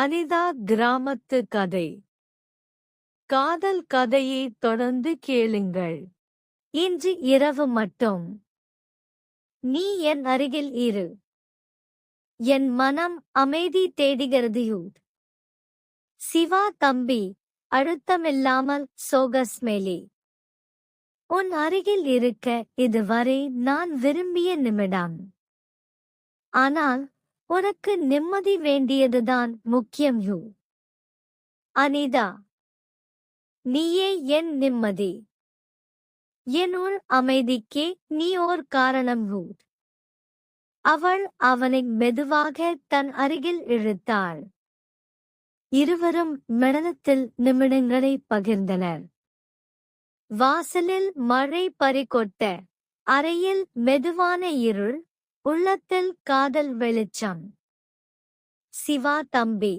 அனிதா கிராமத்து கதை. காதல் கதையை தொடர்ந்து கேளுங்கள். இன்று இரவு மட்டும். நீ என் அருகில் இரு. என் மனம் அமைதி தேடுகிறது. சிவா தம்பி அழுத்தமில்லாமல் மேலே. உன் அருகில் இருக்க இதுவரை நான் விரும்பிய நிமிடம். ஆனால் உனக்கு நிம்மதி வேண்டியதுதான் முக்கியம் யூ. அனிதா நீயே என் நிம்மதி. என் உள் அமைதிக்கே நீ ஓர் காரணம் யூ. அவள் அவனை மெதுவாக தன் அருகில் இழுத்தாள். இருவரும் மெடனத்தில் நிமிடங்களை பகிர்ந்தனர். வாசலில் மழை பறிகொட்ட அறையில் மெதுவான இருள் உள்ளத்தில் காதல் வெளிச்சம். சிவா தம்பி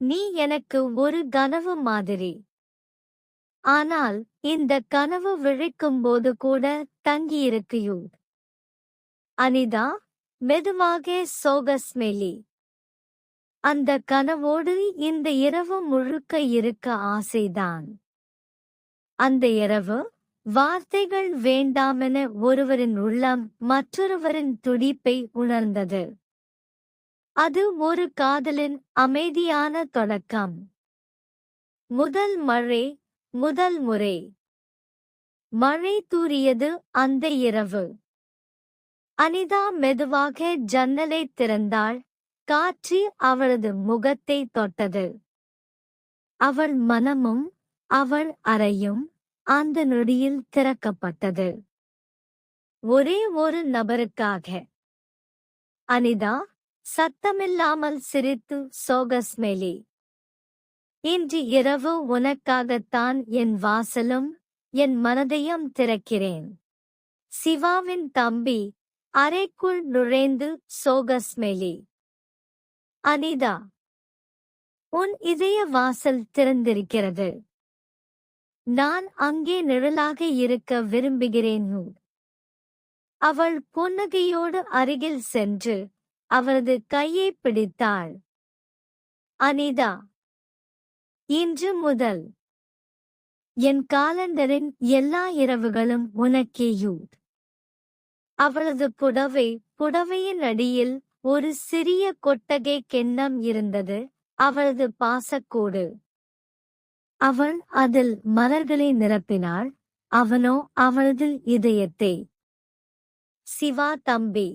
நீ எனக்கு ஒரு கனவு மாதிரி. ஆனால் இந்த கனவு விழிக்கும் போது கூட தங்கியிருக்கியூ. அனிதா மெதுவாக சோகஸ்மெலி அந்த கனவோடு இந்த இரவு முழுக்க இருக்க ஆசைதான். அந்த இரவு வார்த்தைகள் வேண்டாமென ஒருவரின் உள்ளம் மற்றொருவரின் துடிப்பை உணர்ந்தது. அது ஒரு காதலின் அமைதியான தொடக்கம். முதல் மழை முதல் முறை. மழை தூறியது அந்த இரவு. அனிதா மெதுவாக ஜன்னலை திறந்தாள். காற்று அவளது முகத்தை தொட்டது. அவள் மனமும் அவள் அறையும் அந்த நொடியில் திறக்கப்பட்டது. ஒரே ஒரு நபருக்காக. அனிதா சத்தமில்லாமல் சிரித்து சோகஸ்மேலி. இன்று இரவு உனக்காகத்தான் என் வாசலும் என் மனதையும் திறக்கிறேன். சிவாவின் தம்பி அறைக்குள் நுழைந்து சோகஸ்மேலி. அனிதா உன் இதய வாசல் திறந்திருக்கிறது. நான் அங்கே நிழலாக இருக்க விரும்புகிறேன். அவள் புன்னகையோடு அருகில் சென்று அவரது கையை பிடித்தாள். அனிதா இன்று முதல் என் காலண்டரின் எல்லா இரவுகளும் உனக்கே அவளது புடவை புடவையின் அடியில் ஒரு சிறிய கொட்டகை கெண்ணம் இருந்தது. அவளது பாசக்கோடு அவள் அதில் மலர்களை நிரப்பினாள். அவனோ அவளது இதயத்தை சிவா தம்பி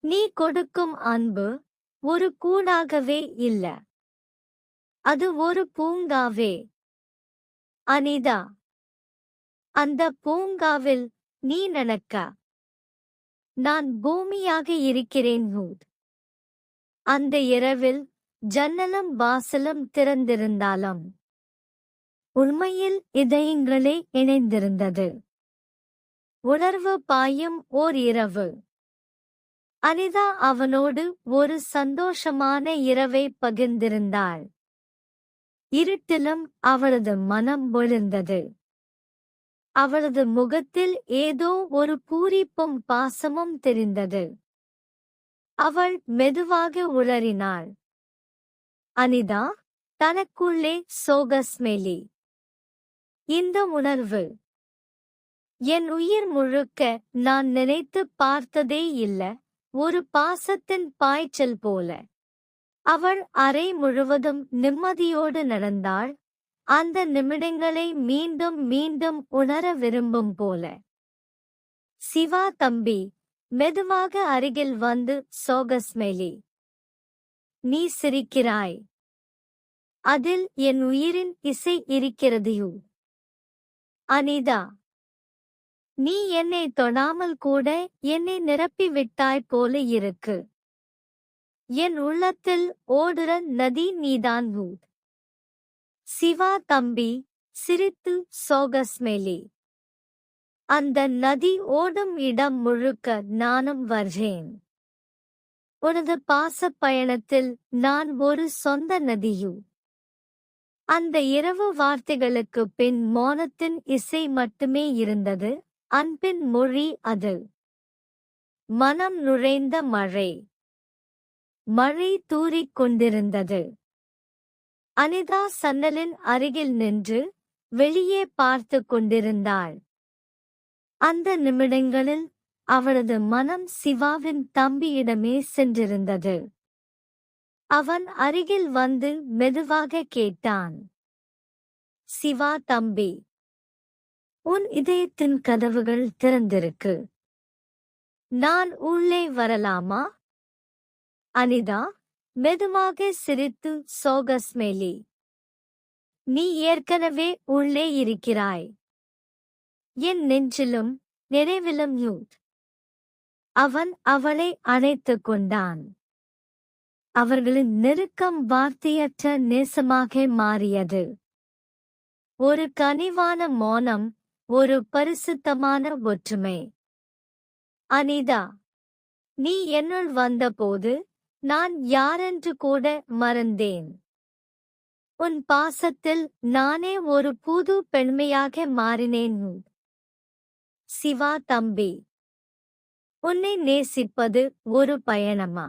நீ கொடுக்கும் அன்பு ஒரு கூடாகவே இல்ல. அது ஒரு பூங்காவே. அனிதா அந்த பூங்காவில் நீ நடக்க. நான் பூமியாக இருக்கிறேன் ஹூத். அந்த இரவில் ஜன்னலும் வாசலும் திறந்திருந்தாலும் உண்மையில் இதயங்களே இணைந்திருந்தது. உணர்வு பாயும் ஓர் இரவு. அனிதா அவனோடு ஒரு சந்தோஷமான இரவை பகிர்ந்திருந்தாள். இருட்டிலும் அவளது மனம் விழுந்தது அவளது முகத்தில் ஏதோ ஒரு பூரிப்பும் பாசமும் தெரிந்தது. அவள் மெதுவாக உளறினாள். அனிதா தனக்குள்ளே சோகஸ்மேலி. இந்த உணர்வு. என் உயிர் முழுக்க நான் நினைத்து பார்த்ததே இல்ல ஒரு பாசத்தின் பாய்ச்சல் போல. அவள் அறை முழுவதும் நிம்மதியோடு நடந்தாள் அந்த நிமிடங்களை மீண்டும் மீண்டும் உணர விரும்பும் போல. சிவா தம்பி மெதுவாக அருகில் வந்து சோகஸ்மெலி நீ சிரிக்கிறாய். அதில் என் உயிரின் இசை இருக்கிறதையோ அனிதா நீ என்னை தொடாமல் கூட என்னை நிரப்பி விட்டாய் போல இருக்கு. என் உள்ளத்தில் ஓடுற நதி நீதான் ஊர் சிவா தம்பி சிரித்து சோகஸ்மேலி. அந்த நதி ஓடும் இடம் முழுக்க நானும் வர்றேன். உனது பாசப் பயணத்தில் நான் ஒரு சொந்த நதியு. அந்த இரவு வார்த்தைகளுக்கு பின் மோனத்தின் இசை மட்டுமே இருந்தது. அன்பின் மொழி அது. மனம் நுழைந்த மழை. மழை தூறிக் கொண்டிருந்தது. அனிதா சன்னலின் அருகில் நின்று வெளியே பார்த்து கொண்டிருந்தாள். அந்த நிமிடங்களில் அவளது மனம் சிவாவின் தம்பியிடமே சென்றிருந்தது. அவன் அருகில் வந்து மெதுவாக கேட்டான். சிவா தம்பி உன் இதயத்தின் கதவுகள் திறந்திருக்கு. நான் உள்ளே வரலாமா? அனிதா மெதுவாக சிரித்து சோகஸ்மேலி நீ ஏற்கனவே உள்ளே இருக்கிறாய். என் நெஞ்சிலும் நிறைவிலும் யூத். அவன் அவளை அணைத்துக் கொண்டான். அவர்களின் நெருக்கம் வார்த்தையற்ற நேசமாக மாறியது. ஒரு கனிவான மௌனம் ஒரு பரிசுத்தமான ஒற்றுமை. அனிதா நீ என்னுள் வந்தபோது நான் யாரென்று கூட மறந்தேன். உன் பாசத்தில் நானே ஒரு புது பெண்மையாக மாறினேன். சிவா தம்பி உன்னை நேசிப்பது ஒரு பயணமா?